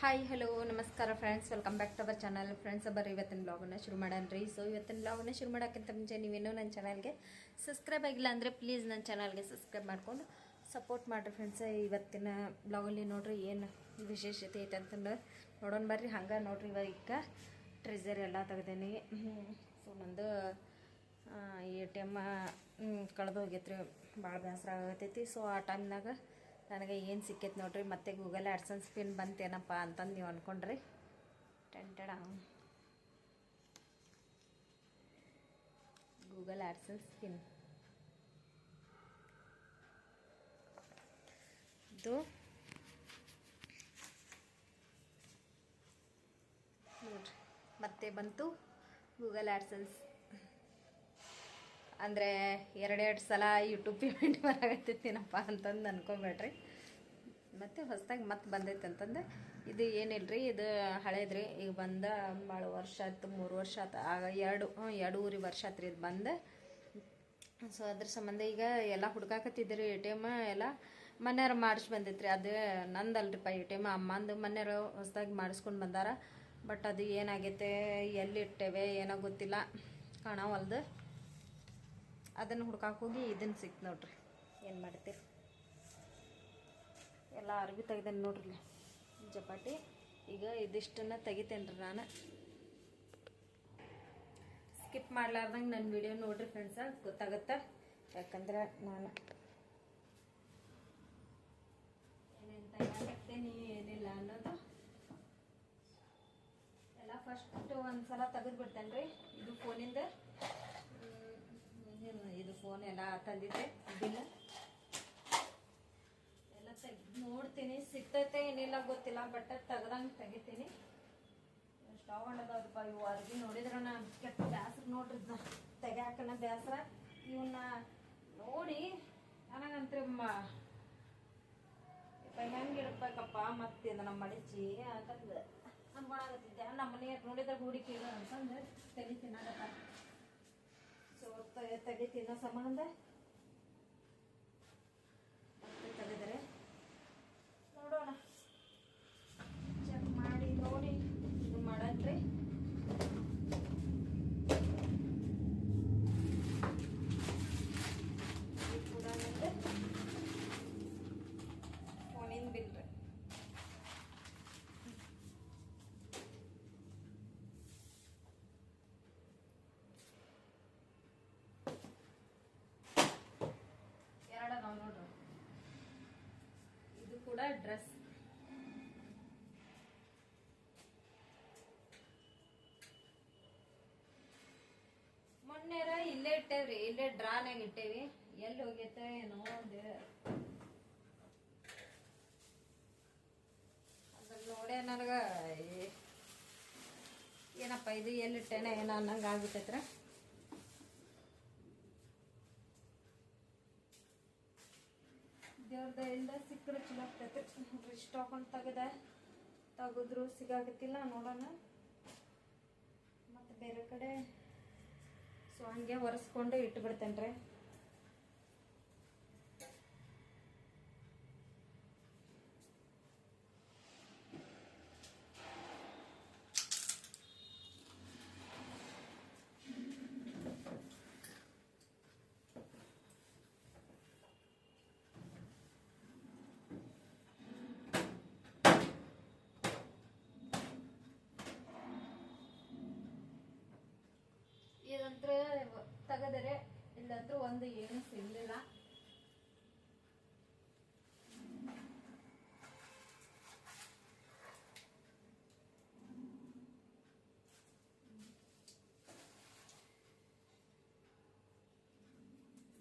Hi hello ನಮಸ್ಕಾರ friends welcome back to our channel friends ಬರ್ರಿ ಇವತ್ತಿನ ಬ್ಲಾಗನ್ನ ಶುರು ಮಾಡೋಣ ರೀ ಸೊ ಇವತ್ತಿನ ಬ್ಲಾಗನ್ನ ಶುರು ಮಾಡೋಕ್ಕಿಂತ ಮುಂಚೆ ನೀವೇನೋ ನನ್ನ ಚಾನಲ್ಗೆ ಸಬ್ಸ್ಕ್ರೈಬ್ ಆಗಿಲ್ಲ ಅಂದರೆ ಪ್ಲೀಸ್ ನನ್ನ ಚಾನಲ್ಗೆ ಸಬ್ಸ್ಕ್ರೈಬ್ ಮಾಡ್ಕೊಂಡು ಸಪೋರ್ಟ್ ಮಾಡಿರಿ ಫ್ರೆಂಡ್ಸ್ ಇವತ್ತಿನ ಬ್ಲಾಗಲ್ಲಿ ನೋಡ್ರಿ ಏನು ವಿಶೇಷತೆ ಐತೆ ಅಂತಂದು ನೋಡೋಣ ಬರ್ರಿ. ಹಂಗೆ ನೋಡ್ರಿ ಇವಾಗ ಟ್ರೆಜರ್ ಎಲ್ಲ ತೆಗ್ದೇನಿ. ಸೊ ನಂದು ಎ ಟಿ ಎಂ ಕಳೆದು ರೀ ಭಾಳ ಬೇಸರ ಆಗತೈತಿ. ಸೊ ಆ ಟೈಮ್ನಾಗ ನನಗೆ ಏನು ಸಿಕ್ಕೈತೆ ನೋಡ್ರಿ, ಮತ್ತೆ ಗೂಗಲ್ ಆಡ್ಸನ್ಸ್ ಪಿನ್ ಬಂತೇನಪ್ಪ ಅಂತಂದು ನೀವು ಅಂದ್ಕೊಂಡ್ರಿ ಟೆಂಟಡ ಗೂಗಲ್ ಆಡ್ಸನ್ಸ್ ಪಿನ್ ಇದು ನೋಡ್ರಿ, ಮತ್ತೆ ಬಂತು ಗೂಗಲ್ ಆಡ್ಸನ್ಸ್ ಅಂದರೆ ಎರಡೆರಡು ಸಲ ಯೂಟ್ಯೂಬ್ ಪೇಮೆಂಟ್ ಬರಾಗತ್ತೈತೇನಪ್ಪ ಅಂತಂದು ಅನ್ಕೊಬೇಡ್ರಿ ಮತ್ತು ಹೊಸದಾಗಿ ಮತ್ತೆ ಬಂದೈತೆ ಅಂತಂದು. ಇದು ಏನಿಲ್ರಿ, ಇದು ಹಳೇದ್ರಿ, ಈಗ ಬಂದ ಭಾಳ ವರ್ಷ ಆಯ್ತು, ಮೂರು ವರ್ಷ ಆಯ್ತು, ಆಗ ಎರಡು ಎರಡೂವರೆ ವರ್ಷ ರೀ ಇದು ಬಂದು. ಸೊ ಅದ್ರ ಸಂಬಂಧ ಈಗ ಎಲ್ಲ ಹುಡ್ಕಾಕತ್ತಿದ್ರಿ ಎ ಟಿ ಎಂ, ಎಲ್ಲ ಮನೆಯವ್ರು ಮಾಡಿಸಿ ಬಂದೈತ್ರಿ. ಅದು ನಂದಲ್ರಿಪ್ಪ ಎ ಟಿ ಎಂ, ಅಮ್ಮಂದು ಮನೆಯವರು ಹೊಸದಾಗಿ ಮಾಡಿಸ್ಕೊಂಡು ಬಂದಾರ. ಬಟ್ ಅದು ಏನಾಗೈತೆ, ಎಲ್ಲಿಟ್ಟೇವೆ, ಏನೋ ಗೊತ್ತಿಲ್ಲ. ಕಾಣವಲ್ದು. ಅದನ್ನು ಹುಡ್ಕಾಕ್ ಹೋಗಿ ಇದನ್ನು ಸಿಕ್ತು ನೋಡ್ರಿ. ಏನು ಮಾಡ್ತೀರಿ? ಎಲ್ಲ ಅರ್ಬಿ ತೆಗ್ದೇನೆ ನೋಡ್ರಿ ಚಪಾತಿ. ಈಗ ಇದಿಷ್ಟನ್ನು ತೆಗಿತೇನೆ ರೀ ನಾನು. ಸ್ಕಿಪ್ ಮಾಡ್ಲಾರ್ದಂಗೆ ನನ್ನ ವಿಡಿಯೋ ನೋಡ್ರಿ ಫ್ರೆಂಡ್ಸ ಗೊತ್ತಾಗತ್ತೆ? ಯಾಕಂದ್ರೆ ನಾನು ಏನೇನು ತಯಾರಾಗ್ತೇನೆ ಏನಿಲ್ಲ ಅನ್ನೋದು. ಎಲ್ಲ ಫಸ್ಟ್ ಒಂದ್ಸಲ ತೆಗೆದು ಬಿಡ್ತೇನೆ ರೀ ಇದು. ಫೋನಿಂದ ಇದು ಫೋನ್ ಎಲ್ಲ ತಂದಿದ್ದೆ ಬಿಲ್ ಎಲ್ಲ ತೆಗ್ದು ನೋಡ್ತೀನಿ, ಸಿಗ್ತೈತೆ ಏನಿಲ್ಲ ಗೊತ್ತಿಲ್ಲ ಬಟ್ ತೆಗ್ದಂಗೆ ತೆಗಿತೀನಿ. ಸ್ಟವ್ ಅದಾವ್ರಪ್ಪ ಇವು ಅರ್ಬಿ ನೋಡಿದ್ರೆ ನಾ ಕೆಟ್ಟ ಬೇಸರ ನೋಡ್ರಿ ತೆಗ್ಯಾಕನ ಬೇಸರ ಇವನ್ನ ನೋಡಿ, ನನಗಂತ್ರ ಹೆಂಗೆ ಇಡ್ಬೇಕಪ್ಪ, ಮತ್ತೆ ನಮ್ಮ ಮಡಚಿ ಅಂತಂದು ಅನ್ಕೊಳಕತ್ತಿದ್ದೆ ನಮ್ಮ ಮನೆಯಾಗ ನೋಡಿದ್ರೆ ಹೂಡಿಕೆ ಇಡು ಅಂತಂದು ತೆಗಿತೀನಿ ಸಂಬಂಧ? ತೆಗೆದರೆ ನೋಡೋಣ ಚೆಕ್ ಮಾಡಿ ನೋಡಿ ಇದು ಮಾಡನ್ರಿ ಇದು ಕೂಡ ನಂದು ಫೋನಿನ ಬಿಲ್ ರೀ ಎರಡು ಅದಾವ ನೋಡ್ರಿ ಇದು ಕೂಡ ಡ್ರೆಸ್ ಮೊನ್ನೆರ ಇಲ್ಲೇ ಇಟ್ಟೇವ್ರಿ, ಇಲ್ಲೇ ಡ್ರಾನಾಗ ಇಟ್ಟೇವಿ. ಎಲ್ಲಿ ಹೋಗೈತೆ ಏನೋ. ಅದ್ರ ನೋಡೇ ನನಗ ಏನಪ್ಪ ಇದು ಎಲ್ಲಿಟ್ಟೇನೆ ಏನೋ ಅನ್ನಂಗೆ ಆಗ್ಬಿಟ್ಟೈತ್ರ ದೇವ್ರ ದಯಿಂದ ಸಿಕ್ಕರೆ ಚಲೋ ಆಗ್ತೈತೆ. ಸ್ಟಾಕ್ ಹಾಕೊಂಡು ತೆಗೆದ, ತೆಗೆದ್ರು ಸಿಗಾಗತ್ತಿಲ್ಲ ನೋಡೋಣ. ಮತ್ತೆ ಬೇರೆ ಕಡೆ. ಸೊ, ಹಂಗೆ ಒರೆಸ್ಕೊಂಡು ಇಟ್ಬಿಡ್ತೇನೆ ರೀ ಇದಂತ್ರ ತೆಗೆದರೆ ಇಲ್ಲಂದ್ರೂ ಒಂದು ಏನು ಸಿಗಲಿಲ್ಲ.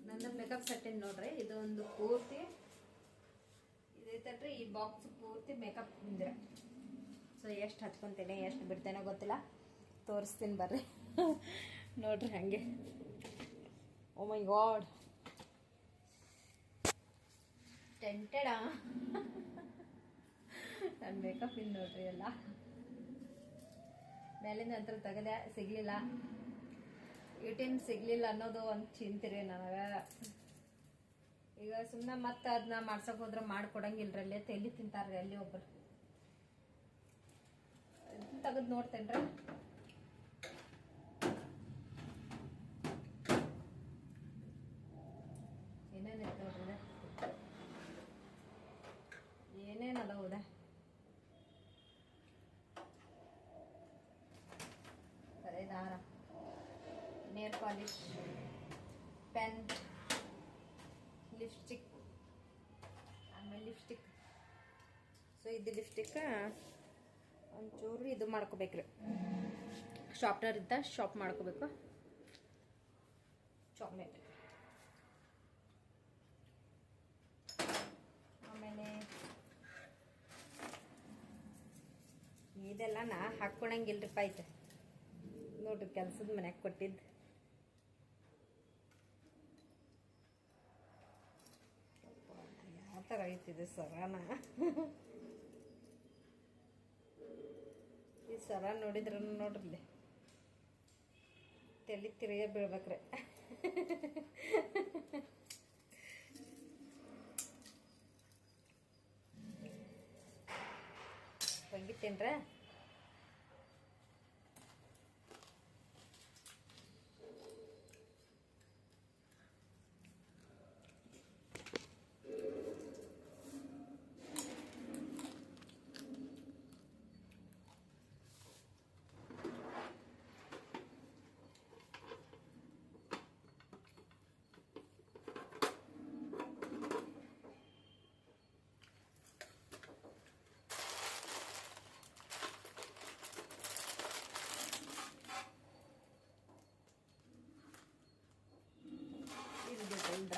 ನನ್ನ ಮೇಕಪ್ ಸೆಟ್ ನೋಡ್ರಿ, ಇದು ಒಂದು ಪೂರ್ತಿ. ಇದೈತಲ್ರಿ ಈ ಬಾಕ್ಸ್ ಪೂರ್ತಿ ಮೇಕಪ್ ಹಿಂದ್ರೆ ಸೊ ಎಷ್ಟು ಹಚ್ಕೊಂತೇನೆ ಎಷ್ಟು ಬಿಡ್ತೇನೆ ಗೊತ್ತಿಲ್ಲ. ತೋರಿಸ್ತೀನಿ ಬರ್ರಿ. ನೋಡ್ರಿ ಹಂಗೆ. ಓ ಮೈ ಗಾಡ್ ಟೆಂಟೆಡ ನನ್ನ ಮೇಕಪ್ ಇನ್ ನೋಡ್ರಿ ಎಲ್ಲ. ಮೇಲಿಂದ ನಂತರ ತೆಗೆದೆ ಸಿಗ್ಲಿಲ್ಲ. ಟಿ ಎಂ ಸಿಗ್ಲಿಲ್ಲ ಅನ್ನೋದು ಒಂದು ಚಿಂತಿರಿ ನನಗೆ. ಈಗ ಸುಮ್ಮನೆ ಮತ್ತೆ ಅದನ್ನ ಮಾಡ್ಸಕ್ ಹೋದ್ರೆ ಮಾಡ್ಕೊಡಂಗಿಲ್ರಿ ಅಲ್ಲೇ, ತಲೆ ತಿಂತಾರ್ರಿ ಅಲ್ಲಿ ಒಬ್ರು. ತೆಗೆದು ನೋಡ್ತೇನ್ರಿ. ಏನೇನು ನೋಡ್ರಿ ಏನೇನು ಅದಾವುದ ಬರೀ ದಾರ ಪಾಲಿಶ್ ಪೆನ್ ಲಿಪ್ಸ್ಟಿಕ್. ಆಮೇಲೆ ಲಿಪ್ಸ್ಟಿಕ್. ಸೊ ಇದು ಲಿಪ್ಸ್ಟಿಕ್, ಒಂಚೂರು ಇದು ಮಾಡ್ಕೋಬೇಕ್ರಿ. ಶಾಪ್ನರ್ ಇದ್ದ ಶಾಪ್ ಮಾಡ್ಕೋಬೇಕು. ಚಾಕ್ಲೇಟ್ ಆಮೇಲೆ ಇದೆಲ್ಲ ನಾ ಹಾಕ್ಕೊಳಂಗಿಲ್ರಿಪ್ಪ ಐತೆ ನೋಡ್ರಿ ಕೆಲ್ಸದ ಮನ್ಯಾಗ ಕೊಟ್ಟಿದ್ದು. ಥರ ಐತಿದೆ ಸರಾನ. ಈ ಸರ ನೋಡಿದ್ರ ನೋಡ್ರಿ ತಲೆ ತಿರುಗ ಬೀಳ್ಬೇಕ್ರೆ. ಬಂಗಿತ್ತೇನ್ರ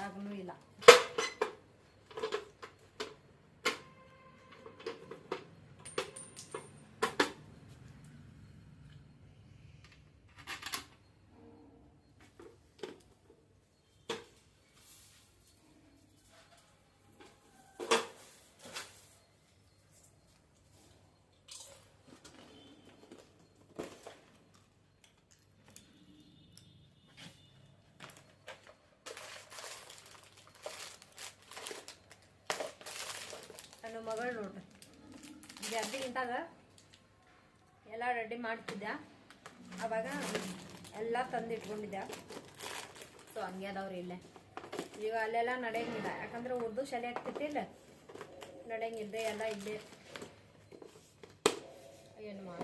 他不累了。ಮಗಳು ನೋಡ್ರಿ. ಜರ್ದಿ ನಿಂತಾಗ ಎಲ್ಲ ರೆಡಿ ಮಾಡ್ತಿದ್ದೆ. ಅವಾಗ ಎಲ್ಲ ತಂದು ಇಟ್ಕೊಂಡಿದ್ದೆ ಸೊ ಹಂಗೆ ಅದಾವ್ರಿ ಇಲ್ಲೇ. ಈಗ ಅಲ್ಲೆಲ್ಲ ನಡೆಯಂಗಿಲ್ಲ. ಯಾಕಂದ್ರೆ ಉರ್ದು ಶಾಲೆ ಆಗ್ತಿತ್ತಿಲ್ಲ ನಡೆಯಂಗಿದ್ದೆ ಎಲ್ಲ ಇದ್ದೆ ಏನು ಮಾಡ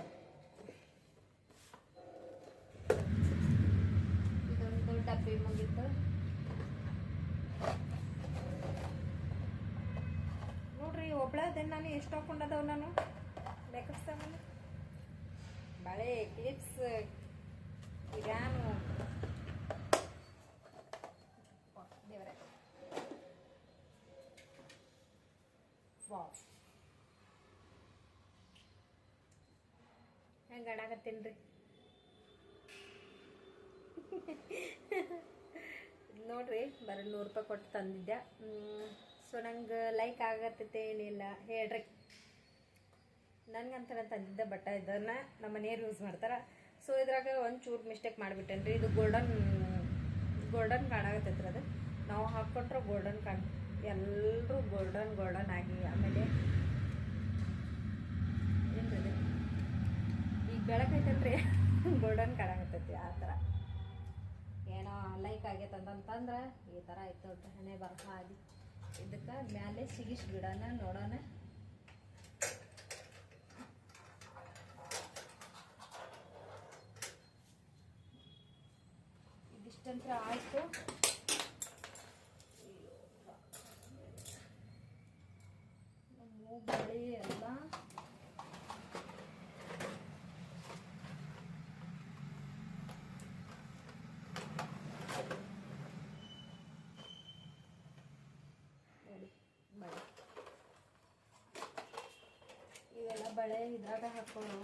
ಇದೊಂದು ಡಬ್ಬಿ ಮುಗಿತು. ನೋಡ್ರಿ ಅದೇ ನಾನು ಎಷ್ಟು ಹಾಕೊಂಡದವ್ ನಾನು? ಲೆಕ್ಕಸ್ತಾವಲ್ಲ ಬಳೆ ಕ್ಲಿಪ್ಸ್ ಇರಾನು ದೇವರೇ. ಹೆಂಗೆ ನೋಡ್ರಿ, ಬರೀ ನೂರು ರೂಪಾಯಿ ಕೊಟ್ಟು ತಂದಿದ್ದೆ ಸೊ ನಂಗೆ ಲೈಕ್ ಆಗತ್ತೈತೆ ಏನಿಲ್ಲ ಹೇಳ್ರಿ. ನನ್ಗಂತ ತಂದಿದ್ದ ಬಟ್ಟ ಇದನ್ನ ನಮ್ಮ ಮನೆಯವ್ರು ಯೂಸ್ ಮಾಡ್ತಾರೆ. ಸೊ ಇದ್ರಾಗ ಒಂದು ಚೂರು ಮಿಸ್ಟೇಕ್ ಮಾಡಿಬಿಟ್ಟೇನ್ರಿ. ಇದು ಗೋಲ್ಡನ್ ಗೋಲ್ಡನ್ ಕಾಣಾಗತ್ತೈತ್ರಿ ಅದು. ನಾವು ಹಾಕ್ಕೊಟ್ರೆ ಗೋಲ್ಡನ್ ಕಾಣ್ ಎಲ್ಲರೂ ಗೋಲ್ಡನ್ ಗೋಲ್ಡನ್ ಆಗಿ ಆಮೇಲೆ ಏನ್ರಿ? ಈಗ ಬೆಳಕೈತಲ್ರಿ ಗೋಲ್ಡನ್ ಕಾಣಾಗತ್ತೈತಿ ಆ ಥರ ಏನೋ ಲೈಕ್ ಆಗೈತೆ ಅಂತಂತಂದ್ರೆ ಈ ಥರ ಆಯ್ತು ಹಣೆ ಬರಹ ಆಗಿ ಇದಕ್ಕೆ ಮ್ಯಾಲೆ ಸಿಗಿಸ್ ಬಿಡೋಣ ನೋಡೋಣ ಇದಿಷ್ಟಂತ್ರ ಆಯಿತು ಬಳಿ ಎಲ್ಲ ನೋಡಿ ಬಳೆ ಇವೆಲ್ಲ ಬಳೆ ಇದ್ರಾಗ ಹಾಕೊಂಡು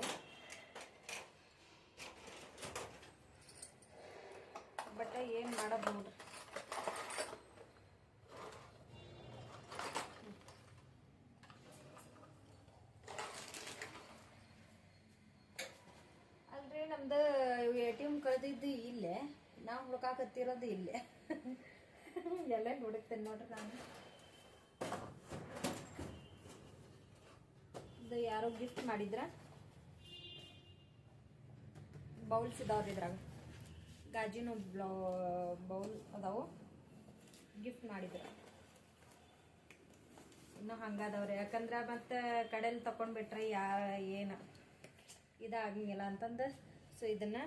ಬಟ್ ಏನು ನೋಡ್ರಿ ಅಲ್ರಿ, ನಮ್ದು ಎ ಟಿ ಎಂ ಕಳೆದಿದ್ದು ಇಲ್ಲೇ. ನಾವು ಹುಡುಕಾಕತ್ತಿರೋದು ಇಲ್ಲೇ. ಎಲ್ಲ ಹುಡುಕ್ತೇನೆ ನೋಡ್ರಿ ನಾನು ಇದು ಯಾರೋ ಗಿಫ್ಟ್ ಮಾಡಿದ್ರ? ಬೌಲ್ಸ್ ಇದಾವ್ರಿ ಇದ್ರಾಗ. ಗಾಜಿನ ಬ್ಲೌ, ಬೌಲ್ ಅದಾವು. ಗಿಫ್ಟ್ ಮಾಡಿದ್ರ. ಇನ್ನೂ ಹಂಗಾದವ್ರಿ. ಯಾಕಂದ್ರೆ ಮತ್ತೆ ಕಡೆಯಲ್ಲಿ ತಕೊಂಡ್ಬಿಟ್ರೆ ಯಾ, ಏನು ಇದಾಗಂಗಿಲ್ಲ ಅಂತಂದು. ಸೊ ಇದನ್ನ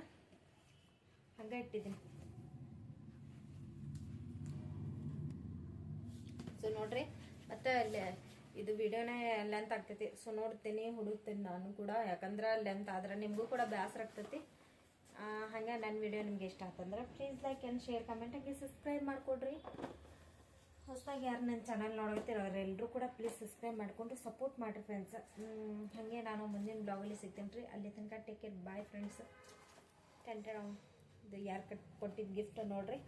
ಹಂಗೆ ಇಟ್ಟಿದ್ದೀನಿ. ಸೊ ನೋಡ್ರಿ. ಮತ್ತೆ ಅಲ್ಲಿ ಇದು ವಿಡಿಯೋನೇ ಲೆಂತ್ ಆಗ್ತೈತಿ. ಸೊ ನೋಡ್ತೀನಿ, ಹುಡುಕ್ತೀನಿ ನಾನು ಕೂಡ. ಯಾಕಂದ್ರೆ ಲೆಂತ್ ಆದ್ರೆ ನಿಮಗೂ ಕೂಡ ಬೇಸರ ಆಗ್ತೈತಿ. ಹಂಗೆ ನನ್ನ ವಿಡಿಯೋ ನಿಮ್ಗೆ ಇಷ್ಟ ಆಯ್ತಂದ್ರೆ please like and share comment ಆಗಿ ಸಬ್ಸ್ಕ್ರೈಬ್ ಮಾಡಿಕೊಡ್ರಿ. ಹೊಸದಾಗಿ ಯಾರು ನನ್ನ ಚಾನಲ್ ನೋಡಕತ್ತೀರ ಅವರೆಲ್ಲರೂ ಕೂಡ ಪ್ಲೀಸ್ ಸಬ್ಸ್ಕ್ರೈಬ್ ಮಾಡಿಕೊಂಡು ಸಪೋರ್ಟ್ ಮಾಡಿರಿ ಫ್ರೆಂಡ್ಸ್ ಹಾಗೆ ನಾನು ಮುಂದಿನ ಬ್ಲಾಗಲ್ಲಿ ಸಿಗ್ತೀನಿ ರೀ. ಅಲ್ಲಿ ತನಕ ಟೇಕ್ ಕೇರ್ ಬಾಯ್ ಫ್ರೆಂಡ್ಸ್ ಟೆಂಟೆಡ್ ಇದು ಯಾರು ಕಟ್ ಕೊಟ್ಟಿದ್ದು ಗಿಫ್ಟ್ ನೋಡ್ರಿ.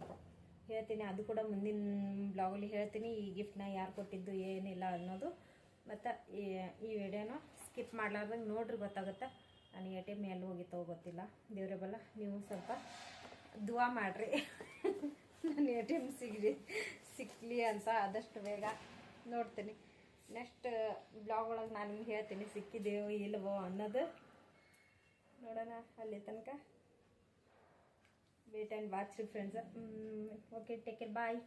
ಹೇಳ್ತೀನಿ. ಅದು ಕೂಡ ಮುಂದಿನ ಬ್ಲಾಗಲ್ಲಿ ಹೇಳ್ತೀನಿ. ಈ ಗಿಫ್ಟ್ನ ಯಾರು ಕೊಟ್ಟಿದ್ದು, ಏನಿಲ್ಲ ಅನ್ನೋದು. ಮತ್ತು ಈ ವಿಡಿಯೋನ ಸ್ಕಿಪ್ ಮಾಡ್ಲಾರ್ದಂಗೆ ನೋಡ್ರಿ, ಗೊತ್ತಾಗುತ್ತೆ? ನಾನು ಎ ಟಿ ಎಂ ಎಲ್ಲಿ ಹೋಗಿತ್ತೋ ಗೊತ್ತಿಲ್ಲ. ದೇವ್ರೆ ಬಲ್ಲ, ನೀವು ಸ್ವಲ್ಪ ದುವಾ ಮಾಡಿರಿ. ನಾನು ಎ ಟಿ ಎಂ ಸಿಗಲಿ ಸಿಕ್ಕಲಿ ಅಂತ ಆದಷ್ಟು ಬೇಗ ನೋಡ್ತೀನಿ. ನೆಕ್ಸ್ಟ್ ಬ್ಲಾಗ್ ಒಳಗೆ ನಾನು ನಿಮ್ಗೆ ಹೇಳ್ತೀನಿ, ಸಿಕ್ಕಿದೆಯೋ ಇಲ್ಲವೋ ಅನ್ನೋದು. ನೋಡೋಣ ಅಲ್ಲಿ ತನಕ. wait and watch friends. Mm, okay take care. Bye.